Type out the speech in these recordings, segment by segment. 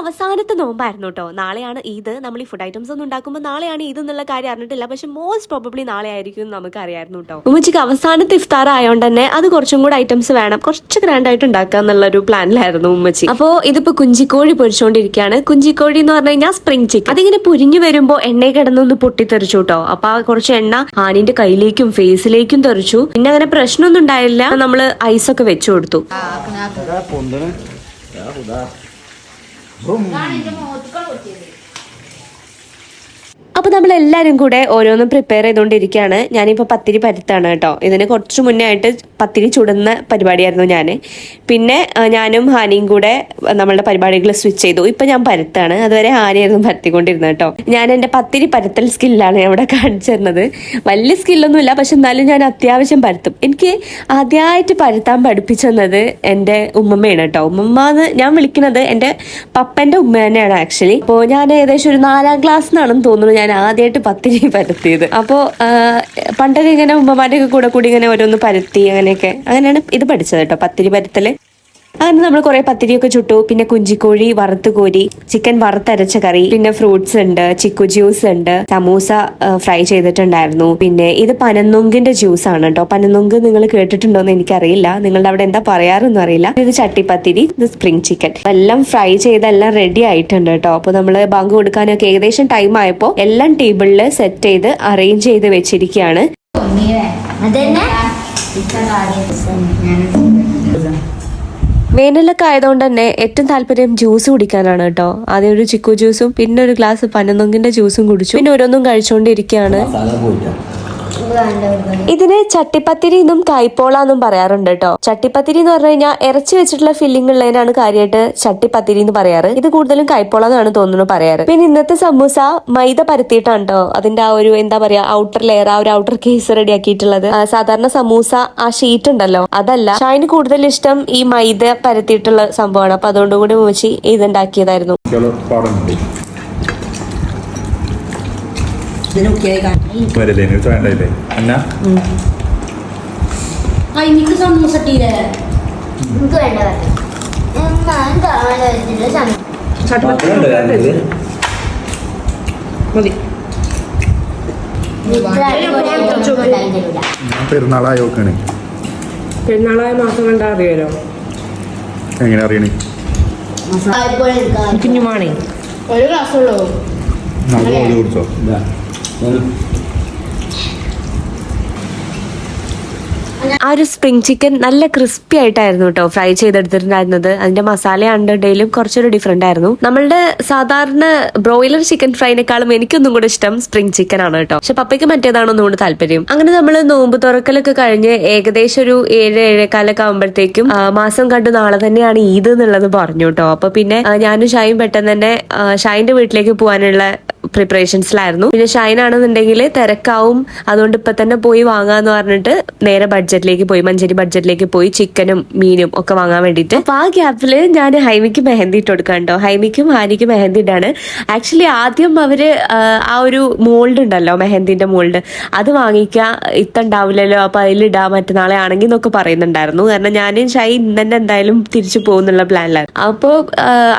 അവസാനത്തെ നോമ്പായിരുന്നു കേട്ടോ നാളെയാണ് ഈദ്. നമ്മൾ ഈ ഫുഡ് ഐറ്റംസ് ഒന്നും ഉണ്ടാക്കുമ്പോൾ നാളെയാണ് ഈദ് എന്നുള്ള കാര്യം അറിഞ്ഞിട്ടില്ല. പക്ഷെ മോസ്റ്റ് പ്രോബബ്ലി നാളെ ആയിരിക്കും എന്ന് നമുക്ക് അറിയായിരുന്നു കേട്ടോ ഉമ്മച്ചിക്ക് അവസാനത്തെ ഇഫ്താർ ആയതുകൊണ്ട് തന്നെ അത് കുറച്ചും കൂടെ ഐറ്റംസ് വേണം. കുറച്ച് ഗ്രാൻഡ് ആയിട്ട് ഉണ്ടാക്കുക എന്നുള്ള ഒരു പ്ലാനിലായിരുന്നു ഉമ്മച്ചി. അപ്പോൾ ഇതിപ്പോ കുഞ്ചിക്കോഴി പൊരിച്ചുകൊണ്ടിരിക്കുകയാണ് കുഞ്ചിക്കോഴി എന്ന് പറഞ്ഞു കഴിഞ്ഞാൽ സ്പ്രിംഗ് ചിക്കൻ അതിങ്ങനെ പൊരിഞ്ഞു വരുമ്പോൾ എണ്ണയെ കിടന്നൊന്ന് പൊട്ടിത്തെറിച്ചു കേട്ടോ അപ്പൊ ആ കുറച്ച് എണ്ണ ആനിന്റെ കയ്യിലേക്കും ഫേസിലേക്കും തെറിച്ചു. പിന്നെ അങ്ങനെ പ്രശ്നമൊന്നും ഉണ്ടായില്ല. നമ്മൾ ഐസൊക്കെ വെച്ചു കൊടുത്തു. പൊന്തണ് അപ്പൊ നമ്മൾ എല്ലാരും കൂടെ ഓരോന്നും പ്രിപ്പയർ ചെയ്തുകൊണ്ടിരിക്കുകയാണ് ഞാനിപ്പോ പത്തിരി പരുത്താണ് കേട്ടോ. ഇതിന് കുറച്ച് മുന്നേ ആയിട്ട് പത്തിരി ചുടുന്ന പരിപാടിയായിരുന്നു ഞാൻ പിന്നെ ഞാനും ഹാനിയും കൂടെ നമ്മളുടെ പരിപാടികൾ സ്വിച്ച് ചെയ്തു. ഇപ്പൊ ഞാൻ പരുത്താണ്. അതുവരെ ഹാനിയായിരുന്നു പരത്തിക്കൊണ്ടിരുന്നത് കേട്ടോ. ഞാൻ എന്റെ പത്തിരി പരത്തൽ സ്കില്ലാണ് ഇവിടെ കാണിച്ചു തരുന്നത് വലിയ സ്കില്ലൊന്നുമില്ല പക്ഷെ എന്നാലും ഞാൻ അത്യാവശ്യം പരത്തും. എനിക്ക് ആദ്യമായിട്ട് പരത്താൻ പഠിപ്പിച്ചെന്നത് എന്റെ ഉമ്മമ്മയാണ് കേട്ടോ. ഉമ്മമ്മ ഞാൻ വിളിക്കുന്നത് എന്റെ പപ്പന്റെ ഉമ്മ തന്നെയാണ് ആക്ച്വലി അപ്പോൾ ഞാൻ ഏകദേശം ഒരു നാലാം ക്ലാസ് എന്നാണെന്ന് തോന്നുന്നു. ഞാൻ ആദ്യമായിട്ട് പത്തിരി പരത്തിയത്. അപ്പോൾ പണ്ടൊക്കെ ഇങ്ങനെ ഉമ്മമാരുടെ കൂടെ കൂടി ഇങ്ങനെ ഓരോന്ന് പരത്തി അങ്ങനെയൊക്കെ. അങ്ങനെയാണ് ഇത് പഠിച്ചത് കേട്ടോ പത്തിരി പരത്തൽ. അങ്ങനെ നമ്മൾ കുറെ പത്തിരിയൊക്കെ ചുട്ടു. പിന്നെ കുഞ്ചിക്കോഴി വറുത്ത് കോരി ചിക്കൻ വറുത്തരച്ച കറി പിന്നെ ഫ്രൂട്ട്സ് ഉണ്ട് ചിക്കു ജ്യൂസ് ഉണ്ട്. സമൂസ ഫ്രൈ ചെയ്തിട്ടുണ്ടായിരുന്നു. പിന്നെ ഇത് പനന്നൊങ്കിന്റെ ജ്യൂസ് ആണ് കേട്ടോ. പനന്നൊങ്ക് നിങ്ങൾ കേട്ടിട്ടുണ്ടോ എന്ന് എനിക്കറിയില്ല. നിങ്ങളുടെ അവിടെ എന്താ പറയാറൊന്നും അറിയില്ല. ഇത് ചട്ടിപ്പത്തിരി ഇത് സ്പ്രിംഗ് ചിക്കൻ എല്ലാം ഫ്രൈ ചെയ്തെല്ലാം റെഡി ആയിട്ടുണ്ട് കേട്ടോ. അപ്പോൾ നമ്മൾ ബാങ്ക് കൊടുക്കാനൊക്കെ ഏകദേശം ടൈം ആയപ്പോൾ എല്ലാം ടേബിളിൽ സെറ്റ് ചെയ്ത് അറേഞ്ച് ചെയ്ത് വെച്ചിരിക്കുകയാണ്. അതന്നെ? വേനലൊക്കെ ആയതുകൊണ്ട് തന്നെ ഏറ്റവും താല്പര്യം ജ്യൂസ് കുടിക്കാനാണ് കേട്ടോ. ആദ്യം ഒരു ചിക്കു ജ്യൂസും പിന്നെ ഒരു ഗ്ലാസ് പനനൊങ്കിന്റെ ജ്യൂസും കുടിച്ചു. പിന്നെ ഓരോന്നും കഴിച്ചുകൊണ്ടിരിക്കുകയാണ്. ഇതിന് ചട്ടിപ്പത്തിരി എന്നും കൈപ്പോള എന്നും പറയാറുണ്ട് കേട്ടോ. ചട്ടിപ്പത്തിരി എന്ന് പറഞ്ഞു കഴിഞ്ഞാൽ ഇറച്ചി വെച്ചിട്ടുള്ള ഫില്ലിംഗ് ഉള്ളതിനാണ് കാര്യമായിട്ട് ചട്ടിപ്പത്തിരി എന്ന് പറയാറ്. ഇത് കൂടുതലും കൈപ്പോള എന്നാണ് തോന്നുന്നു പറയാറ്. പിന്നെ ഇന്നത്തെ സമൂസ മൈദ പരത്തിയിട്ടാണ് കേട്ടോ. അതിന്റെ ആ ഒരു എന്താ പറയാ ഔട്ടർ ലെയർ ആ ഒരു ഔട്ടർ കേസ് റെഡി ആക്കിയിട്ടുള്ളത് സാധാരണ സമൂസ ആ ഷീറ്റ് ഉണ്ടല്ലോ. അതല്ല ഷായിന് കൂടുതൽ ഇഷ്ടം ഈ മൈദ പരത്തിയിട്ടുള്ള സംഭവമാണ്. അപ്പൊ അതുകൊണ്ട് കൂടി മൂച്ചി ഇതുണ്ടാക്കിയതായിരുന്നു. പാടുന്നുണ്ട് ഇതിനൊക്കെ വരില്ലേ? നിങ്ങൾക്ക് വേണ്ടല്ലേ? എന്നാ എനിക്ക് സമൂസ ഇട്ടീരേ എനിക്ക് വേണ്ട ഞാൻ കാണാൻ സമയം ഉണ്ടായിരുന്നില്ല. പെരുന്നാളായി നോക്കണേ. പെരുന്നാളായ മാസം കണ്ടാ അറിയാലോ എങ്ങനെ അറിയണേ. കുഞ്ഞുമാണേ ഒരു ഗ്ലാസ് ഉള്ളൂ നമുക്ക് ഓടി കുടിച്ചോ ആ ഒരു സ്പ്രിംഗ് ചിക്കൻ നല്ല ക്രിസ്പി ആയിട്ടായിരുന്നു കേട്ടോ ഫ്രൈ ചെയ്തെടുത്തിട്ടുണ്ടായിരുന്നത്. അതിന്റെ മസാല അണ്ടർഡേയിലും കുറച്ചൊരു ഡിഫറെന്റ് ആയിരുന്നു. നമ്മളുടെ സാധാരണ ബ്രോയിലർ ചിക്കൻ ഫ്രൈനേക്കാളും എനിക്കൊന്നും കൂടെ ഇഷ്ടം സ്പ്രിംഗ് ചിക്കൻ ആണ് കേട്ടോ പക്ഷെ പപ്പയ്ക്ക് മറ്റേതാണ് ഒന്നും കൂടെ താല്പര്യം. അങ്ങനെ നമ്മൾ നോമ്പ് തുറക്കലൊക്കെ കഴിഞ്ഞ് ഏകദേശം ഒരു ഏഴ് ഏഴേക്കാലൊക്കെ ആകുമ്പോഴത്തേക്കും മാസം കണ്ടു നാളെ തന്നെയാണ് ഈദ് എന്നുള്ളത് പറഞ്ഞു കേട്ടോ അപ്പൊ പിന്നെ ഞാനും ഷായും പെട്ടെന്ന് തന്നെ ഷായിന്റെ വീട്ടിലേക്ക് പോകാനുള്ള പ്രിപ്പറേഷൻസിലായിരുന്നു പിന്നെ ഷൈൻ ആണെന്നുണ്ടെങ്കിൽ തിരക്കാവും. അതുകൊണ്ട് ഇപ്പൊ തന്നെ പോയി വാങ്ങാന്ന് പറഞ്ഞിട്ട് നേരെ ബഡ്ജറ്റിലേക്ക് പോയി മഞ്ചേരി ബഡ്ജറ്റിലേക്ക് പോയി ചിക്കനും മീനും ഒക്കെ വാങ്ങാൻ വേണ്ടിയിട്ട്. അപ്പൊ ആ ഗ്യാപ്പിൽ ഞാൻ ഹൈമിക്ക് മെഹന്തി ഇട്ട് കൊടുക്കാൻ കേട്ടോ ഹൈമിക്കും ഹാനിക്കും മെഹന്തി ഇടാണ്. ആക്ച്വലി ആദ്യം അവർ ആ, ഒരു മോൾഡ് ഉണ്ടല്ലോ മെഹന്തിന്റെ മോൾഡ് അത് വാങ്ങിക്ക വാങ്ങിക്കുക ഇത്തുണ്ടാവില്ലല്ലോ അപ്പൊ ഇടാ മറ്റന്നാളെ ആണെങ്കിൽ എന്നൊക്കെ പറയുന്നുണ്ടായിരുന്നു. കാരണം ഞാനും ഷൈ ഇന്ന് തന്നെ എന്തായാലും തിരിച്ചു പോകുന്നുള്ള പ്ലാനിലാണ് അപ്പോൾ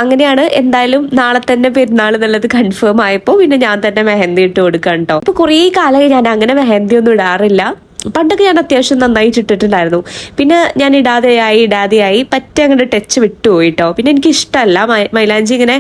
അങ്ങനെയാണ് എന്തായാലും നാളെ തന്നെ പെരുന്നാൾ എന്നുള്ളത് കൺഫേം ആയപ്പോൾ പിന്നെ ഞാൻ തന്നെ മെഹന്തി ഇട്ട് കൊടുക്കാം കേട്ടോ അപ്പൊ കുറേ കാലമായി ഞാൻ അങ്ങനെ മെഹന്തി ഒന്നും ഇടാറില്ല. പണ്ടൊക്കെ ഞാൻ അത്യാവശ്യം നന്നായിട്ട് ഇട്ടിട്ടുണ്ടായിരുന്നു പിന്നെ ഞാൻ ഇടാതെയായി ഇടാതെയായി പറ്റേ അങ്ങോട്ട് ടച്ച് വിട്ടുപോയി കേട്ടോ പിന്നെ എനിക്ക് ഇഷ്ടമല്ല മൈലാഞ്ചി ഇങ്ങനെ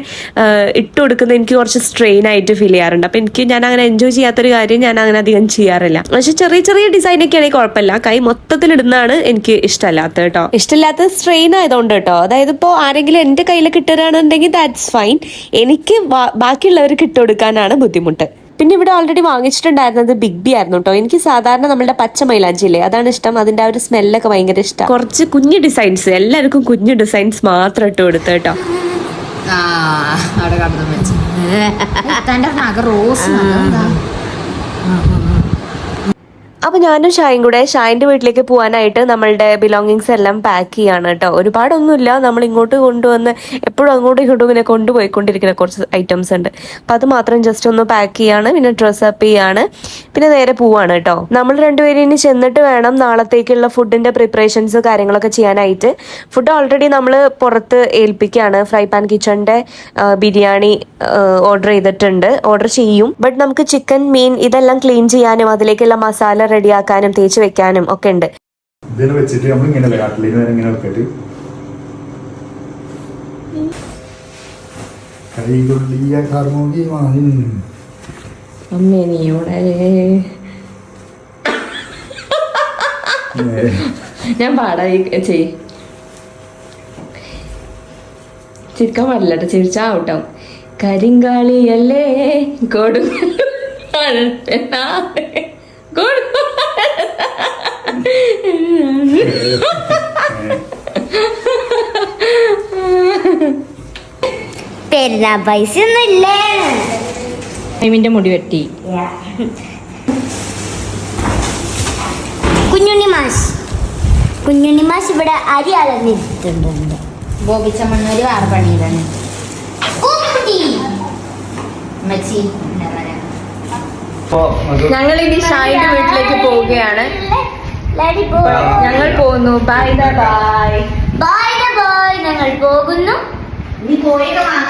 ഇട്ട് കൊടുക്കുന്നത് എനിക്ക് കുറച്ച് സ്ട്രെയിൻ ആയിട്ട് ഫീൽ ചെയ്യാറുണ്ട്. അപ്പൊ എനിക്ക് ഞാൻ അങ്ങനെ എൻജോയ് ചെയ്യാത്തൊരു കാര്യം ഞാൻ അങ്ങനെ അധികം ചെയ്യാറില്ല. പക്ഷെ ചെറിയ ചെറിയ ഡിസൈൻ ഒക്കെ ആണെങ്കിൽ കുഴപ്പമില്ല. കൈ മൊത്തത്തിൽ ഇടുന്നതാണ് എനിക്ക് ഇഷ്ടമല്ലാത്തത് കേട്ടോ. ഇഷ്ടമില്ലാത്ത സ്ട്രെയിൻ ആയതുകൊണ്ട് കേട്ടോ. അതായത് ഇപ്പോൾ ആരെങ്കിലും എന്റെ കയ്യിൽ കിട്ടുകയാണെന്നുണ്ടെങ്കിൽ ദാറ്റ്സ് ഫൈൻ എനിക്ക് ബാക്കിയുള്ളവർക്ക് ഇട്ട് കൊടുക്കാനാണ് ബുദ്ധിമുട്ട്. പിന്നെ ഇവിടെ ഓൾറെഡി വാങ്ങിച്ചിട്ടുണ്ടായിരുന്നത് ബിഗ് ബി ആയിരുന്നു കേട്ടോ എനിക്ക് സാധാരണ നമ്മുടെ പച്ച മൈലാഞ്ചില്ലേ അതാണ് ഇഷ്ടം. അതിന്റെ ആ ഒരു സ്മെല്ലൊക്കെ ഭയങ്കര ഇഷ്ടം. കുറച്ച് കുഞ്ഞു ഡിസൈൻസ് എല്ലാവർക്കും കുഞ്ഞു ഡിസൈൻസ് മാത്രം ഇട്ട് കൊടുത്തു കേട്ടോ ആ അവിടെ കടന്നു വെച്ചു. തന്റെ നഗ റോസ് അപ്പൊ ഞാനും ഷായും കൂടെ ഷായിന്റെ വീട്ടിലേക്ക് പോകാനായിട്ട് നമ്മളുടെ ബിലോങ്ങിങ്സ് എല്ലാം പാക്ക് ചെയ്യാണ് കേട്ടോ ഒരുപാടൊന്നുമില്ല. നമ്മൾ ഇങ്ങോട്ട് കൊണ്ടുവന്ന് എപ്പോഴും അങ്ങോട്ടും ഇങ്ങോട്ടും ഇങ്ങനെ കൊണ്ടുപോയിക്കൊണ്ടിരിക്കുന്ന കുറച്ച് ഐറ്റംസ് ഉണ്ട്. അപ്പൊ അത് മാത്രം ജസ്റ്റ് ഒന്ന് പാക്ക് ചെയ്യാണ്. പിന്നെ ഡ്രസ് അപ്പ് ചെയ്യാണ്. പിന്നെ നേരെ പോവാണ് കേട്ടോ നമ്മൾ രണ്ടുപേരും ഇനി ചെന്നിട്ട് വേണം നാളത്തേക്കുള്ള ഫുഡിന്റെ പ്രിപ്പറേഷൻസ് കാര്യങ്ങളൊക്കെ ചെയ്യാനായിട്ട്. ഫുഡ് ഓൾറെഡി നമ്മൾ പുറത്ത് ഏൽപ്പിക്കുകയാണ്. ഫ്രൈ പാൻ കിച്ചണിന്റെ ബിരിയാണി ഓർഡർ ചെയ്തിട്ടുണ്ട്. ഓർഡർ ചെയ്യും. ബട്ട് നമുക്ക് ചിക്കൻ മീൻ ഇതെല്ലാം ക്ലീൻ ചെയ്യാനും അതിലേക്കുള്ള മസാല റെഡിയാക്കാനും തേച്ച് വെക്കാനും ഒക്കെ ഉണ്ട്. വെച്ചിട്ട് നമ്മൾ ഇങ്ങനെ കാട്ടിലേക്ക് നേരെ ഇങ്ങനെ വെക്കിട്ട്. കൈകൊള്ളിയ കർമ്മി മാഹിൻ അമ്മേ നീയോടെ ഞാൻ പാടായി ചെയ് ചിരിക്കാൻ പാടില്ല കേട്ടോ. ചിരിച്ചാവട്ടോ കരിങ്കാളിയല്ലേ? കൊടുങ്ങ കൊടു തരുന്ന പൈസ ഒന്നുമില്ലേ മുടി വെട്ടി. കുഞ്ഞുണ്ണി മാഷ്. കുഞ്ഞുണ്ണി മാഷ് ഇവിടെ അരി അളന്നിട്ടുണ്ട് ബോബിച്ച മണ്ണൂര് വേറെ പണിയിലാണ്. മച്ചി ഞങ്ങൾ ഇനി ഷായിന്റെ വീട്ടിലേക്ക് പോവുകയാണ്. Let it go. ഞങ്ങൾ പോകുന്നു. ബൈ ബൈ ബൈ ബൈ ഞങ്ങൾ പോകുന്നു. നീ പോയി വാങ്ങാൻ